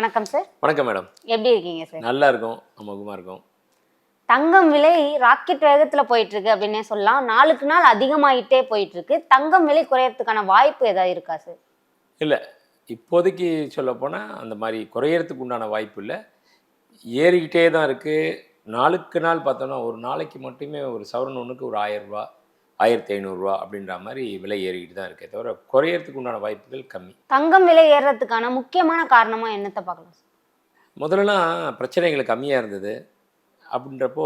வணக்கம் சார் வணக்கம் மேடம் எப்படி இருக்கீங்க சார் நல்லா இருக்கும் அமோகமாக இருக்கும். தங்கம் விலை ராக்கெட் வேகத்துல போயிட்டு இருக்கு அப்படின்னே சொல்லலாம். நாளுக்கு நாள் அதிகமாயிட்டே போயிட்டு இருக்கு தங்கம் விலை குறையறதுக்கான வாய்ப்பு ஏதாவது இருக்கா சார் இல்லை. இப்போதைக்கு சொல்லப்போனால் அந்த மாதிரி குறையறதுக்கு உண்டான வாய்ப்பு இல்லை. ஏறிக்கிட்டே தான் இருக்குது நாளுக்கு நாள் பார்த்தோன்னா ஒரு நாளைக்கு மட்டுமே ஒரு சவரன் ஒன்றுக்கு ஒரு ஆயிரரூபா ஆயிரத்தி ஐநூறுரூவா அப்படின்ற மாதிரி விலை ஏறிக்கிட்டு தான் இருக்கே தவிர குறையறதுக்கு உண்டான வாய்ப்புகள் கம்மி. தங்கம் விலை ஏறுறதுக்கான முக்கியமான காரணமா என்னத்தை பார்க்கலாம் முதல்லலாம் பிரச்சனைகள் கம்மியாக இருந்தது. அப்படின்றப்போ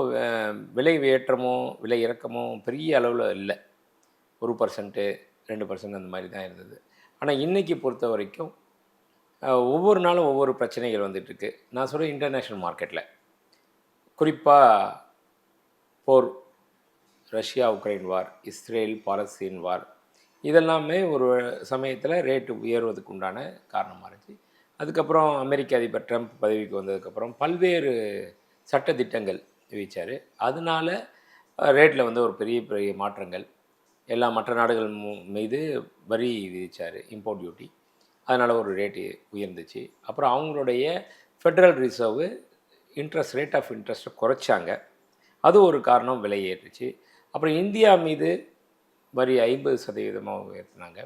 விலை ஏற்றமோ விலை இறக்கமோ பெரிய அளவில் இல்லை. ஒரு பர்சன்ட்டு ரெண்டு பர்சன்ட் அந்த மாதிரி தான் இருந்தது. ஆனால் இன்றைக்கி பொறுத்த வரைக்கும் ஒவ்வொரு நாளும் ஒவ்வொரு பிரச்சனைகள் வந்துட்டுருக்கு நான் சொல்கிறேன் இன்டர்நேஷ்னல் மார்க்கெட்டில் குறிப்பாக போர் Russia Ukraine war Israel Palestine war இதெல்லாமே ஒரு சமயத்தில் ரேட்டு உயர்வதுக்கு உண்டான காரணமாக இருந்துச்சு. அதுக்கப்புறம் அமெரிக்க அதிபர் ட்ரம்ப் பதவிக்கு வந்ததுக்கப்புறம் பல்வேறு சட்டத்திட்டங்கள் தெரிவித்தார் அதனால ரேட்டில் வந்து ஒரு பெரிய பெரிய மாற்றங்கள். எல்லா மற்ற நாடுகள் மீது வரி விதிச்சார் இம்போர்ட் டியூட்டி அதனால் ஒரு ரேட்டு உயர்ந்துச்சு. அப்புறம் அவங்களுடைய federal reserve interest rate of இன்ட்ரெஸ்ட்டை குறைச்சாங்க. அது ஒரு காரணம் விலை ஏற்றுச்சு அப்புறம் இந்தியா மீது வரி ஐம்பது சதவீதமாக உயர்த்தினாங்க.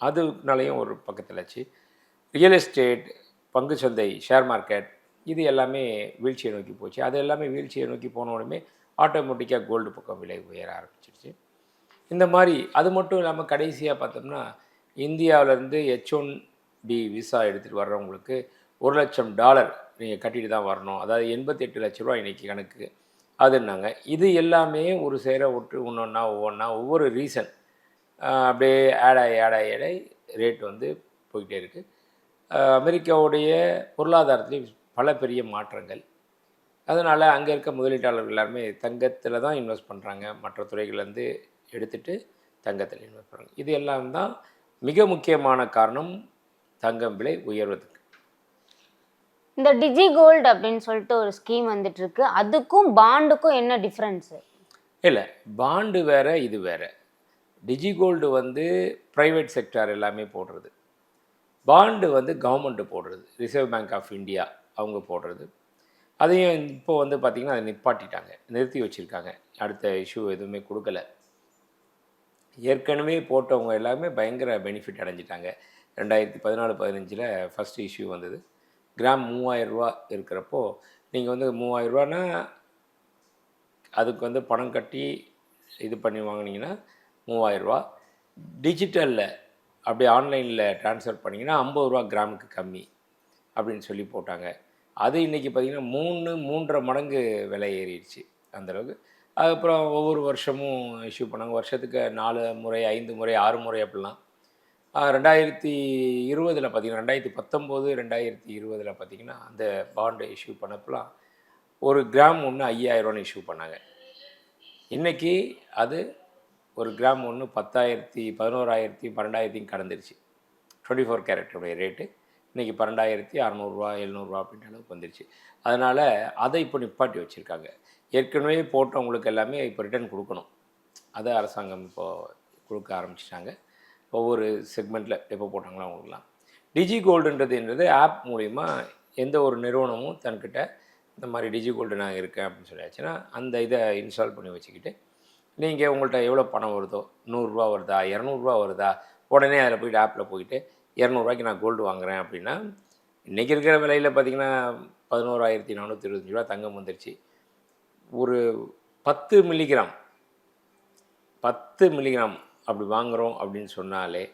அதுனாலையும் ஒரு பக்கத்தில் ஆச்சு. ரியல் எஸ்டேட் பங்கு சந்தை ஷேர் மார்க்கெட் இது எல்லாமே வீழ்ச்சியை நோக்கி போச்சு. அது எல்லாமே வீழ்ச்சியை நோக்கி போன உடனே ஆட்டோமேட்டிக்காக கோல்டு பக்கம் விலை உயர ஆரம்பிச்சிருச்சு. இந்த மாதிரி அது மட்டும் இல்லாமல் கடைசியாக பார்த்தோம்னா இந்தியாவிலேருந்து ஹெச் ஒன் பி விசா எடுத்துகிட்டு வர்றவங்களுக்கு ஒரு லட்சம் டாலர் நீங்கள் கட்டிட்டு தான் வரணும். அதாவது எண்பத்தெட்டு லட்ச ரூபா இன்றைக்கி கணக்கு. அதுன்னாங்க. இது எல்லாமே ஒரு சேர ஒட்டு ஒன்றொன்னா ஒவ்வொன்றா ஒவ்வொரு ரீசன் அப்படியே ஆடாய் ஆடாய் ஆடாய் ரேட் வந்து போய்கிட்டே இருக்குது அமெரிக்காவுடைய பொருளாதாரத்துலேயும் பல பெரிய மாற்றங்கள். அதனால் அங்கே இருக்க முதலீட்டாளர்கள் எல்லாருமே தங்கத்தில் தான் இன்வெஸ்ட் பண்ணுறாங்க மற்ற துறைகள்லேருந்து எடுத்துகிட்டு தங்கத்தில் இன்வெஸ்ட் பண்ணுறாங்க இது எல்லாம் தான் மிக முக்கியமான காரணம் தங்கம் விலை உயர்வதற்கு இந்த டிஜி கோல்டு அப்படின்னு சொல்லிட்டு ஒரு ஸ்கீம் வந்துட்டு இருக்கு அதுக்கும் பாண்டுக்கும் என்ன டிஃப்ரென்ஸு இல்லை பாண்டு வேற இது வேற. டிஜிகோல்டு வந்து ப்ரைவேட் செக்டார் எல்லாமே போடுறது. பாண்டு வந்து கவர்மெண்ட்டு போடுறது. ரிசர்வ் பேங்க் ஆஃப் இந்தியா அவங்க போடுறது. அதையும் இப்போ வந்து பார்த்திங்கன்னா அதை நிப்பாட்டிட்டாங்க. நிறுத்தி வச்சுருக்காங்க. அடுத்த இஷ்யூ எதுவுமே கொடுக்கல. ஏற்கனவே போட்டவங்க எல்லாமே பயங்கர பெனிஃபிட் அடைஞ்சிட்டாங்க. ரெண்டாயிரத்தி பதினாலு பதினஞ்சில் ஃபஸ்ட் இஷ்யூ வந்தது. கிராம் மூவாயிரரூவா இருக்கிறப்போ நீங்கள் வந்து மூவாயிரரூவானா அதுக்கு வந்து பணம் கட்டி இது பண்ணி வாங்கினீங்கன்னா மூவாயிரரூவா டிஜிட்டலில் அப்படி ஆன்லைனில் ட்ரான்ஸ்ஃபர் பண்ணிங்கன்னா ஐம்பது ரூபா கிராமுக்கு கம்மி அப்படின்னு சொல்லி போட்டாங்க. அது இன்றைக்கி பார்த்திங்கன்னா மூணு மூன்றரை மடங்கு விலை ஏறிடுச்சு அந்தளவுக்கு அதுக்கப்புறம் ஒவ்வொரு வருஷமும் இஷ்யூ பண்ணாங்க. வருஷத்துக்கு நாலு முறை ஐந்து முறை ஆறு முறை அப்படிலாம். ரெண்டாயிரத்தி இருபதில் பார்த்தீங்கன்னா ரெண்டாயிரத்தி பத்தொம்போது ரெண்டாயிரத்தி இருபதில் பார்த்தீங்கன்னா அந்த பாண்டை இஷ்யூ பண்ணப்பெல்லாம் ஒரு கிராம் ஒன்று ஐயாயிரம்னு இஷ்யூ பண்ணாங்க. இன்றைக்கி அது ஒரு கிராம் ஒன்று பத்தாயிரத்தி பதினோராயிரத்தி பன்னெண்டாயிரத்தையும் கடந்துருச்சு. டுவெண்ட்டி ஃபோர் கேரக்டருடைய ரேட்டு இன்றைக்கி பன்னெண்டாயிரத்தி அறநூறுவா எழுநூறுவா அப்படின்ற அளவுக்கு வந்துருச்சு. அதனால் அதை இப்போ நிப்பாட்டி வச்சுருக்காங்க. ஏற்கனவே போட்டவங்களுக்கு எல்லாமே இப்போ ரிட்டர்ன் கொடுக்கணும். அதை அரசாங்கம் இப்போது கொடுக்க ஆரம்பிச்சிட்டாங்க. ஒவ்வொரு செக்மெண்ட்டில் எப்போ போட்டாங்களோ அவங்களுக்குலாம் டிஜி கோல்டுன்றதுன்றது ஆப் மூலிமா எந்த ஒரு நிறுவனமும் தன்கிட்ட இந்த மாதிரி டிஜி கோல்டு நான் இருக்கேன் அப்படின்னு சொல்லியாச்சுன்னா அந்த இதை இன்ஸ்டால் பண்ணி வச்சுக்கிட்டு நீங்கள் உங்கள்கிட்ட எவ்வளோ பணம் வருதோ நூறுரூவா வருதா இரநூறுவா வருதா உடனே அதில் போயிட்டு ஆப்பில் போயிட்டு இரநூறுவாய்க்கு நான் கோல்டு வாங்குகிறேன் அப்படின்னா இன்றைக்கி இருக்கிற விலையில் பார்த்தீங்கன்னா பதினோராயிரத்தி நானூற்றி இருபத்தஞ்சி ரூபா தங்கம் வந்துருச்சு. ஒரு பத்து மில்லிகிராம் பத்து மில்லிகிராம் அப்படி வாங்குகிறோம் அப்படின்னு சொன்னாலே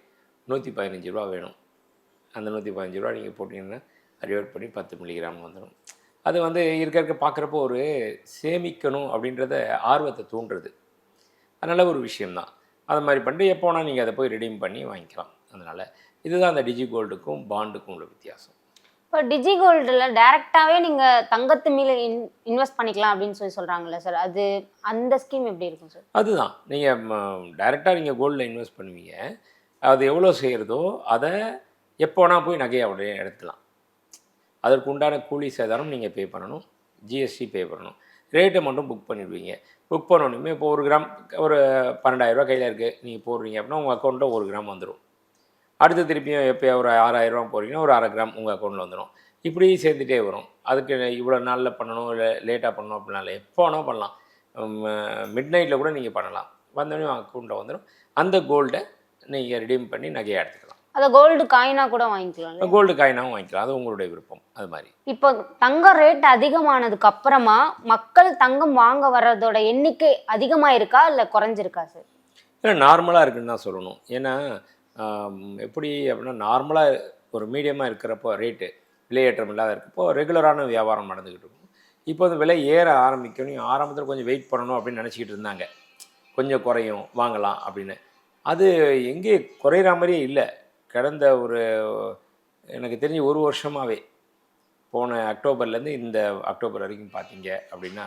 நூற்றி பதினஞ்சு ரூபா வேணும். அந்த நூற்றி பதினஞ்சு ரூபா நீங்கள் போட்டிங்கன்னா டிவைட் பண்ணி பத்து மில்லிகிராம் வந்துடும் அது வந்து இருக்க இருக்க பார்க்குறப்போ ஒரு சேமிக்கணும் அப்படின்றத ஆர்வத்தை தூண்டுறது. அதனால் ஒரு விஷயம்தான். அது மாதிரி பண்ணிட்டு எப்போனா நீங்கள் அதை போய் ரிடீம் பண்ணி வாங்கிக்கலாம். அதனால் இதுதான் அந்த டிஜி கோல்டுக்கும் பாண்டுக்கும் உள்ள வித்தியாசம். இப்போ டிஜி கோல்டில் டேரெக்டாகவே நீங்கள் தங்கத்து மீல இன் இன்வெஸ்ட் பண்ணிக்கலாம் அப்படின்னு சொல்லி சொல்கிறாங்கல்ல சார். அது அந்த ஸ்கீம் எப்படி இருக்கும் சார்? அதுதான். நீங்கள் டைரெக்டாக நீங்கள் கோல்டில் இன்வெஸ்ட் பண்ணுவீங்க. அது எவ்வளோ செய்கிறதோ அதை எப்போனா போய் நகையை அப்படியே எடுத்துக்கலாம். அதற்கு உண்டான கூலி சேதாரம் நீங்கள் பே பண்ணணும். ஜிஎஸ்டி பே பண்ணணும். ரேட்டை மட்டும் புக் பண்ணிடுவீங்க. புக் பண்ணணுமே இப்போ ஒரு கிராம் ஒரு பன்னெண்டாயிரரூவா கையில் இருக்குது நீங்கள் போடுறீங்க அப்படின்னா உங்கள் அக்கௌண்ட்டில் ஒரு கிராம் வந்துடும் அடுத்து திருப்பியும் எப்போ ஒரு ஆறாயிரம் ரூபா போகிறீங்கன்னா ஒரு அரை கிராம் உங்கள் அக்கௌண்ட்டில் வந்துடும் இப்படி சேர்ந்துட்டே வரும். அதுக்கு இவ்வளோ நாளில் பண்ணணும்? இல்லை லேட்டாக பண்ணணும் அப்படின்னால எப்போ வேணால் பண்ணலாம். மிட் நைட்டில் கூட நீங்கள் பண்ணலாம். வந்தோடனே அக்கௌண்ட்டில் வந்துடும் அந்த கோல்டை நீங்கள் ரெடீம் பண்ணி நகையை எடுத்துக்கலாம். அதை கோல்டு காயினா கூட வாங்கிக்கலாம் கோல்டு காயினாகவும் வாங்கிக்கலாம். அது உங்களுடைய விருப்பம். அது மாதிரி. இப்போ தங்கம் ரேட் அதிகமானதுக்கு அப்புறமா மக்கள் தங்கம் வாங்க வர்றதோட எண்ணிக்கை அதிகமா இருக்கா? இல்ல குறைஞ்சிருக்கா சார் இல்லை நார்மலாக இருக்குன்னு தான் சொல்லணும். ஏன்னா எப்படி அப்படின்னா நார்மலாக ஒரு மீடியமாக இருக்கிறப்போ ரேட்டு விலையேற்றம் இல்லாத இருக்கப்போ ரெகுலரான வியாபாரம் நடந்துக்கிட்டு இருக்கும். இப்போ வந்து விலை ஏற ஆரம்பிக்கணும். ஆரம்பத்தில் கொஞ்சம் வெயிட் பண்ணணும் அப்படின்னு நினச்சிக்கிட்டு இருந்தாங்க. கொஞ்சம் குறையும் வாங்கலாம் அப்படின்னு. அது எங்கே குறையிற மாதிரியே இல்லை. கடந்த ஒரு எனக்கு தெரிஞ்சு ஒரு வருஷமாகவே போன அக்டோபர்லேருந்து இந்த அக்டோபர் வரைக்கும் பார்த்தீங்க அப்படின்னா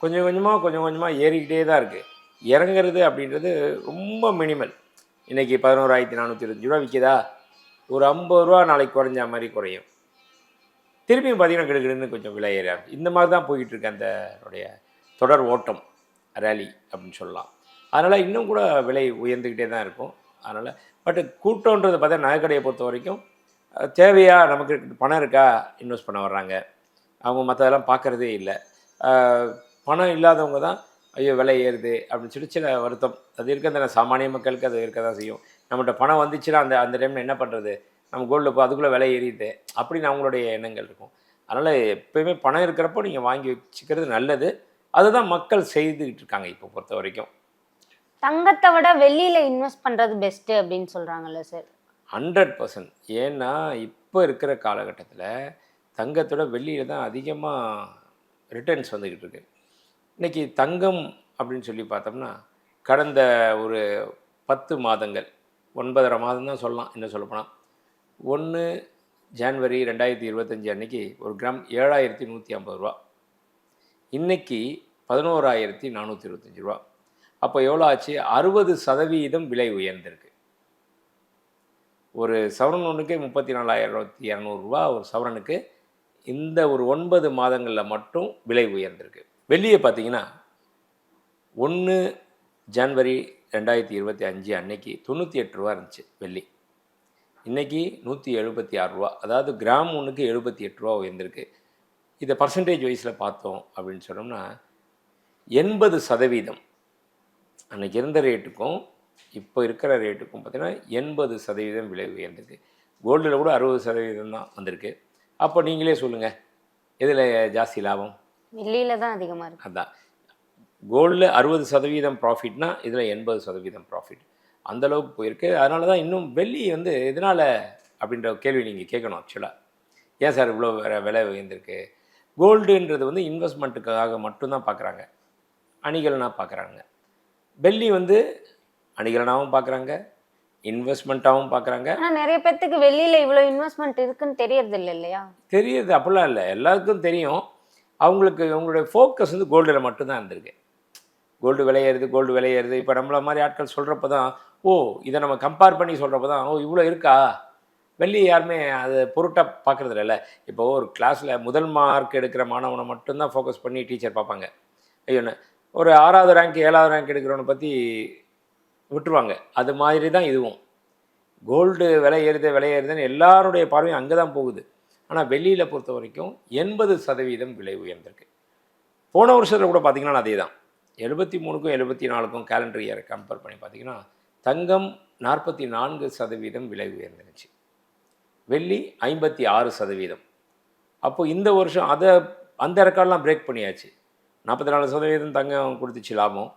கொஞ்சம் கொஞ்சமாக கொஞ்சம் கொஞ்சமாக ஏறிக்கிட்டே தான் இருக்குது இறங்குறது அப்படின்றது ரொம்ப மினிமல் இன்றைக்கி பதினோராயிரத்தி நானூற்றி இருபத்தஞ்சு ரூபா விற்கிதா ஒரு ஐம்பது ரூபா நாளைக்கு குறைஞ்ச மாதிரி குறையும். திரும்பியும் பார்த்தீங்கன்னா கிடுகிடுன்னு கொஞ்சம் விலை ஏற இந்த மாதிரி தான் போயிட்டு இருக்கு அந்த உடைய தொடர் ஓட்டம் ரேலி அப்படின்னு சொல்லலாம். அதனால் இன்னும் கூட விலை உயர்ந்துக்கிட்டே தான் இருக்கும். அதனால் பட் கூட்டன்றது பார்த்தா நகைக்கடையை பொறுத்த வரைக்கும் தேவையாக நமக்கு பணம் இருக்கா? இன்வெஸ்ட் பண்ண வர்றாங்க. அவங்க மற்றதெல்லாம் பார்க்குறதே இல்லை. பணம் இல்லாதவங்க தான் ஐயோ விலை ஏறுது அப்படின்னு சொல்லி சில வருத்தம். அது இருக்க தானே சாமானிய மக்களுக்கு அது இருக்க தான் செய்யும். நம்மகிட்ட பணம் வந்துச்சுன்னா அந்த அந்த டைமில் என்ன பண்ணுறது நம்ம கோல்டு இப்போ அதுக்குள்ளே விலை ஏறிடுது. அப்படின்னு அவங்களுடைய எண்ணங்கள் இருக்கும். அதனால் எப்பயுமே பணம் இருக்கிறப்போ நீங்கள் வாங்கி வச்சுக்கிறது நல்லது. அதுதான் மக்கள் செய்துக்கிட்டு இருக்காங்க இப்போ பொறுத்த வரைக்கும். தங்கத்தை விட வெள்ளியில இன்வெஸ்ட் பண்றது பெஸ்ட் அப்படின்னு சொல்றாங்கல்ல சார் ஹண்ட்ரட் பர்சன்ட் ஏன்னா இப்போ இருக்கிற காலகட்டத்தில் தங்கத்தோட வெள்ளியில் தான் அதிகமாக ரிட்டர்ன்ஸ் வந்துக்கிட்டு இருக்கு. இன்றைக்கி தங்கம் அப்படின்னு சொல்லி பார்த்தோம்னா கடந்த ஒரு பத்து மாதங்கள் ஒன்பதரை மாதம் தான் சொல்லலாம் என்ன சொல்லப்போனால் ஒன்று ஜான்வரி ரெண்டாயிரத்தி இருபத்தஞ்சி அன்னைக்கு ஒரு கிராம் ஏழாயிரத்தி நூற்றி ஐம்பது ரூபா. இன்னைக்கு பதினோராயிரத்தி நானூற்றி இருபத்தஞ்சி ரூபா. அப்போ எவ்வளோ ஆச்சு? அறுபது சதவீதம் விலை உயர்ந்திருக்கு. ஒரு சவரன் ஒன்றுக்கே முப்பத்தி நாலாயிரத்தி இரநூறுவா ஒரு சவரனுக்கு இந்த ஒரு ஒன்பது மாதங்களில் மட்டும் விலை உயர்ந்திருக்கு. வெள்ளியை பார்த்தீங்கன்னா ஒன்று ஜனவரி ரெண்டாயிரத்தி இருபத்தி அஞ்சு அன்னைக்கு தொண்ணூற்றி எட்டு ரூபா இருந்துச்சு வெள்ளி. இன்றைக்கி நூற்றி எழுபத்தி ஆறு ரூபா. அதாவது கிராம் ஒன்றுக்கு எழுபத்தி எட்டு ரூபா உயர்ந்திருக்கு. இதை பர்சன்டேஜ் வைஸில் பார்த்தோம் அப்படின்னு சொன்னோம்னா எண்பது சதவீதம். அன்னைக்கு இருந்த ரேட்டுக்கும் இப்போ இருக்கிற ரேட்டுக்கும் பார்த்தீங்கன்னா எண்பது சதவீதம் விலை உயர்ந்திருக்கு. கோல்டில் கூட அறுபது சதவீதம் தான் வந்திருக்கு. அப்போ நீங்களே சொல்லுங்கள் எதில் ஜாஸ்தி லாபம்? வெள்ளியில தான் அதிகமா இருக்கு. அதான். கோல்டில் அறுபது சதவீதம் ப்ராஃபிட்னா இதில் எண்பது சதவீதம் ப்ராஃபிட் அந்த அளவுக்கு போயிருக்கு. அதனால தான் இன்னும் வெள்ளி வந்து எதனால் அப்படின்ற கேள்வி நீங்கள் கேட்கணும் ஆக்சுவலாக ஏன் சார் இவ்வளோ வேற விலை உயர்ந்திருக்கு? கோல்டுன்றது வந்து இன்வெஸ்ட்மெண்ட்டுக்காக மட்டும்தான் பார்க்குறாங்க அணிகலனாக பார்க்குறாங்க வெள்ளி வந்து அணிகலனாகவும் பார்க்குறாங்க இன்வெஸ்ட்மெண்ட்டாகவும் பார்க்குறாங்க ஆனா நிறைய பேர்த்துக்கு வெள்ளியில இவ்வளவு இன்வெஸ்ட்மெண்ட் இருக்குன்னு தெரியறது இல்லை இல்லையா? தெரியுது அப்படிலாம் இல்லை. எல்லாருக்கும் தெரியும். அவங்களுக்கு அவங்களுடைய ஃபோக்கஸ் வந்து கோல்டில் மட்டும்தான் இருந்திருக்கு. கோல்டு விளையிறது கோல்டு விளையிறது இப்போ நம்மள மாதிரி ஆட்கள் சொல்கிறப்ப தான் ஓ இதை நம்ம கம்பேர் பண்ணி சொல்கிறப்ப தான் ஓ இவ்வளோ இருக்கா? வெள்ளி யாருமே அதை பொருட்டாக பார்க்குறது இல்லைல்ல இப்போ ஒரு கிளாஸில் முதல் மார்க் எடுக்கிற மாணவனை மட்டும்தான் ஃபோக்கஸ் பண்ணி டீச்சர் பார்ப்பாங்க. ஐயோன்னு ஒரு ஆறாவது ரேங்க் ஏழாவது ரேங்க் எடுக்கிறவனை பற்றி விட்டுருவாங்க. அது மாதிரி தான் இதுவும். கோல்டு விலை ஏறுது விலை ஏறுதுன்னு எல்லாருடைய பார்வையும் அங்கே தான் போகுது. ஆனால் வெள்ளியில் பொறுத்த வரைக்கும் எண்பது சதவீதம் விலை உயர்ந்திருக்கு. போன வருஷத்தில் கூட பார்த்திங்கன்னா அதே தான் எழுபத்தி மூணுக்கும் எழுபத்தி நாலுக்கும் கேலண்டர் இயரை கம்பேர் பண்ணி பார்த்தீங்கன்னா தங்கம் நாற்பத்தி நான்கு சதவீதம் விலை உயர்ந்துருச்சு. வெள்ளி ஐம்பத்தி ஆறு சதவீதம். அப்போது இந்த வருஷம் அதை அந்த ரெக்கார்ட்லாம் பிரேக் பண்ணியாச்சு. நாற்பத்தி நாலு சதவீதம் தங்கம் கொடுத்துச்சு லாபம்.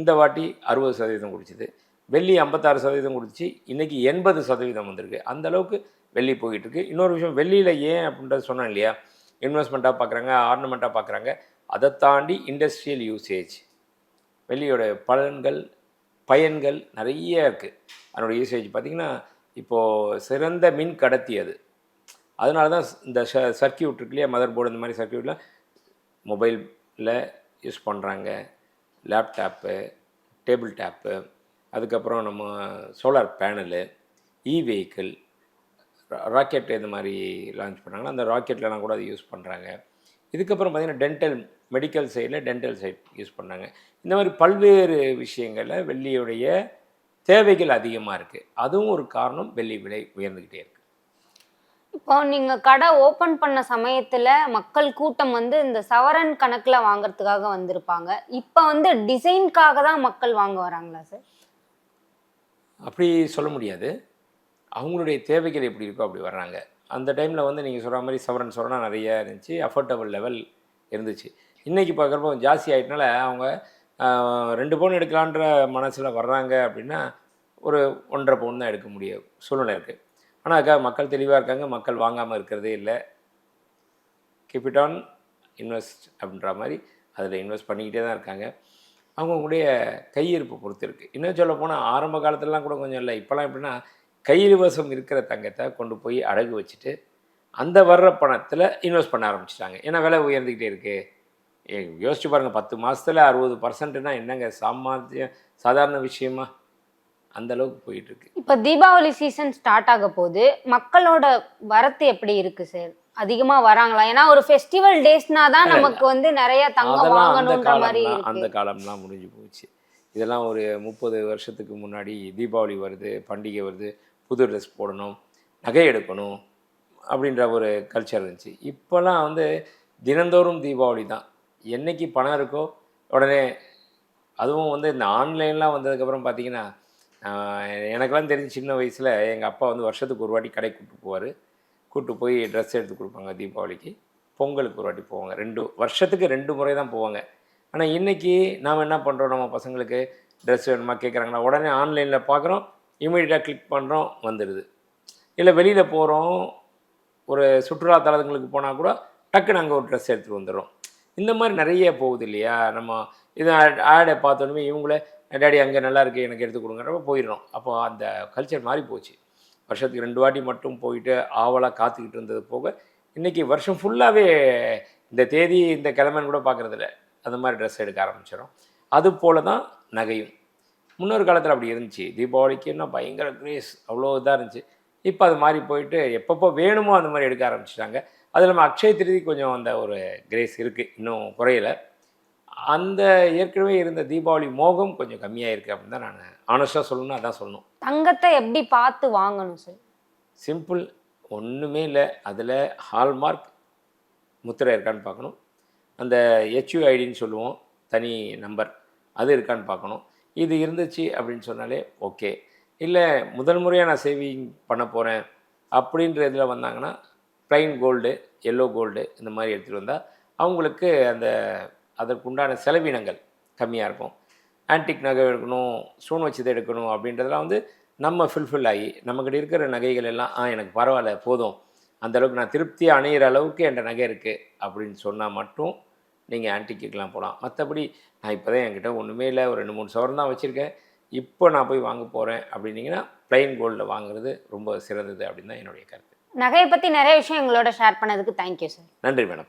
இந்த வாட்டி அறுபது சதவீதம் கொடுத்துது வெள்ளி ஐம்பத்தாறு சதவீதம் கொடுத்துச்சு. இன்றைக்கி எண்பது சதவீதம் வந்திருக்கு. அந்த அளவுக்கு வெள்ளி போயிட்டுருக்கு. இன்னொரு விஷயம் வெள்ளியில் ஏன் அப்படின்றது சொன்னேன் இல்லையா? இன்வெஸ்ட்மெண்ட்டாக பார்க்குறாங்க ஆர்னமெண்ட்டாக பார்க்குறாங்க அதை தாண்டி இண்டஸ்ட்ரியல் யூசேஜ் வெள்ளியோட பலன்கள் பயன்கள் நிறைய இருக்குது அதனோட யூசேஜ் பார்த்திங்கன்னா இப்போது சிறந்த மின் கடத்தி அது. அதனால தான் இந்த ச சர்க்கியூட் இருக்கு இல்லையா? மதர் போர்டு இந்த மாதிரி சர்க்கியூட்லாம் மொபைலில் யூஸ் பண்ணுறாங்க லேப்டாப்பு டேபிள் டேப்பு அதுக்கப்புறம் நம்ம solar panel e vehicle rocket இந்த மாதிரி லான்ச் பண்ணாங்கன்னா அந்த ராக்கெட்லலாம் கூட அதை யூஸ் பண்ணுறாங்க இதுக்கப்புறம் பார்த்திங்கன்னா டென்டல் மெடிக்கல் சைடில் டென்டல் சைட் யூஸ் பண்ணாங்க. இந்த மாதிரி பல்வேறு விஷயங்களில் வெள்ளியுடைய தேவைகள் அதிகமாக இருக்குது அதுவும் ஒரு காரணம் வெள்ளி விலை உயர்ந்துக்கிட்டே இருக்குது இப்போ நீங்கள் கடை ஓப்பன் பண்ண சமயத்தில் மக்கள் கூட்டம் வந்து இந்த சவரன் கணக்கில் வாங்குறதுக்காக வந்திருப்பாங்க. இப்போ வந்து டிசைன்காக தான் மக்கள் வாங்க வராங்களா சார் அப்படி சொல்ல முடியாது. அவங்களுடைய தேவைகள் எப்படி இருக்கோ அப்படி வர்றாங்க. அந்த டைமில் வந்து நீங்கள் சொல்கிற மாதிரி சவரன் சவரனாக நிறைய இருந்துச்சு. அஃபோர்டபுள் லெவல் இருந்துச்சு. இன்றைக்கி பார்க்குறப்போ ஜாஸ்தி ஆகிட்டனால அவங்க ரெண்டு பவுன் எடுக்கலான்ற மனசில் வர்றாங்க அப்படின்னா ஒரு ஒன்றரை பவுன் தான் எடுக்க முடியும் சூழ்நிலை இருக்குது ஆனால் அக்கா மக்கள் தெளிவாக இருக்காங்க. மக்கள் வாங்காமல் இருக்கிறதே இல்லை. கீப் இட் ஆன் இன்வெஸ்ட் அப்படின்ற மாதிரி அதில் இன்வெஸ்ட் பண்ணிக்கிட்டே தான் இருக்காங்க. அவங்கவுங்களுடைய கையிருப்பு பொறுத்து இருக்குது இன்னும் சொல்ல போனால் ஆரம்ப காலத்துலலாம் கூட கொஞ்சம் இல்லை. இப்போலாம் எப்படின்னா கையிலுவசம் இருக்கிற தங்கத்தை கொண்டு போய் அடகு வச்சுட்டு அந்த வர்ற பணத்தில் இன்வெஸ்ட் பண்ண ஆரம்பிச்சிட்டாங்க. ஏன்னா விலை உயர்ந்துக்கிட்டே இருக்குது யோசிச்சு பாருங்கள் பத்து மாதத்தில் அறுபது பர்சன்ட்னா என்னங்க சாமானியம் சாதாரண விஷயமா? அந்த அளவுக்கு போயிட்டுருக்கு இப்போ தீபாவளி சீசன் ஸ்டார்ட் ஆக போது மக்களோட வரத்து எப்படி இருக்கு சார் அதிகமா வராங்களா? ஏன்னா ஒரு ஃபெஸ்டிவல் டேஸ்னா தான் நமக்கு வந்து நிறைய தங்கம் வாங்கணுன்ற மாதிரி அந்த காலம்லாம் முடிஞ்சு போச்சு. இதெல்லாம் ஒரு முப்பது வருஷத்துக்கு முன்னாடி தீபாவளி வருது பண்டிகை வருது புது ட்ரெஸ் போடணும் நகை எடுக்கணும் அப்படின்ற ஒரு கல்ச்சர் இருந்துச்சு. இப்போல்லாம் வந்து தினந்தோறும் தீபாவளி தான். என்னைக்கு பணம் இருக்கோ உடனே அதுவும் வந்து இந்த ஆன்லைன்லாம் வந்ததுக்கப்புறம் பார்த்தீங்கன்னா எனக்கெல்லாம் தெரிஞ்சு சின்ன வயசில் எங்கள் அப்பா வந்து வருஷத்துக்கு ஒரு வாட்டி கடைக்கு கூப்பிட்டு போவார். கூப்பிட்டு போய் ட்ரெஸ் எடுத்து கொடுப்பாங்க தீபாவளிக்கு. பொங்கலுக்கு ஒரு வாட்டி போவாங்க. ரெண்டு வருஷத்துக்கு ரெண்டு முறை தான் போவாங்க. ஆனால் இன்றைக்கி நாம் என்ன பண்ணுறோம் நம்ம பசங்களுக்கு ட்ரெஸ் வேணுமா கேட்குறாங்கன்னா உடனே ஆன்லைனில் பார்க்குறோம் இமீடியட்டாக கிளிக் பண்ணுறோம் வந்துடுது. இல்லை வெளியில் போகிறோம் ஒரு சுற்றுலா தலங்களுக்கு போனால் கூட டக்குன்னு அங்கே ஒரு ட்ரெஸ் எடுத்துகிட்டு வந்துடுறோம். இந்த மாதிரி நிறைய போகுது இல்லையா? நம்ம இதை ஆடை பார்த்தோன்னே இவங்களே டேடி அங்கே நல்லா இருக்குது எனக்கு எடுத்து கொடுங்குறப்ப போயிடுறோம். அப்போ அந்த கல்ச்சர் மாறி போச்சு வருஷத்துக்கு ரெண்டு வாட்டி மட்டும் போயிட்டு ஆவலாக காத்துக்கிட்டு இருந்தது போக இன்றைக்கி வருஷம் ஃபுல்லாகவே இந்த தேதி இந்த கிழமைன்னு கூட பார்க்குறதில்ல அந்த மாதிரி ட்ரெஸ் எடுக்க ஆரம்பிச்சிடும் அது போல தான் நகையும். முன்னொரு காலத்தில் அப்படி இருந்துச்சு. தீபாவளிக்குன்னா பயங்கர கிரேஸ் அவ்வளோ இதாக இருந்துச்சு. இப்போ அது மாதிரி போயிட்டு எப்பப்போ வேணுமோ அந்த மாதிரி எடுக்க ஆரம்பிச்சிட்டாங்க. அது இல்லாமல் அக்ஷய திருதி கொஞ்சம் அந்த ஒரு கிரேஸ் இருக்குது இன்னும் குறையலை. அந்த ஏற்கனவே இருந்த தீபாவளி மோகம் கொஞ்சம் கம்மியாக இருக்குது அப்படின்னு தான் நான் ஆனஸ்ட்டாக சொல்லணும்னா அதான் சொல்லணும். தங்கத்தை எப்படி பார்த்து வாங்கணும் சார் சிம்பிள் ஒன்றுமே இல்லை. அதில் ஹால்மார்க் முத்திரை இருக்கான்னு பார்க்கணும். அந்த ஹெச்யூஐடின்னு சொல்லுவோம். தனி நம்பர். அது இருக்கான்னு பார்க்கணும். இது இருந்துச்சு அப்படின்னு சொன்னாலே ஓகே இல்லை முதல் முறையாக நான் சேவிங் பண்ண போகிறேன் அப்படின்ற இதில் வந்தாங்கன்னா ப்ளைன் கோல்டு எல்லோ கோல்டு இந்த மாதிரி எடுத்துகிட்டு வந்தால் அவங்களுக்கு அந்த அதற்குண்டான செலவினங்கள் கம்மியாக இருக்கும். ஆன்டிக் நகை எடுக்கணும் ஸ்டோன் வச்சது எடுக்கணும் அப்படின்றதெல்லாம் வந்து நம்ம ஃபில்ஃபில் ஆகி நம்மக்கிட்ட இருக்கிற நகைகள் எல்லாம் ஆ எனக்கு பரவாயில்ல போதும். அந்த அளவுக்கு நான் திருப்தி அணையிற அளவுக்கு என்கிட்ட நகை இருக்குது அப்படின்னு சொன்னால் மட்டும் நீங்கள் ஆன்டிக்குக்கெலாம் போகலாம் மற்றபடி நான் இப்போ தான் என்கிட்ட ஒன்றுமே இல்லை ஒரு ரெண்டு மூணு சவரம் தான் வச்சுருக்கேன். இப்போ நான் போய் வாங்க போகிறேன் அப்படின்னீங்கன்னா ப்ளைன் கோல்டில் வாங்குறது ரொம்ப சிறந்தது அப்படின்னு தான் என்னுடைய கருத்து. நகையை பத்தி நிறைய விஷயம் எங்களோட ஷேர் பண்ணதுக்கு தேங்க்யூ சார் நன்றி மேடம்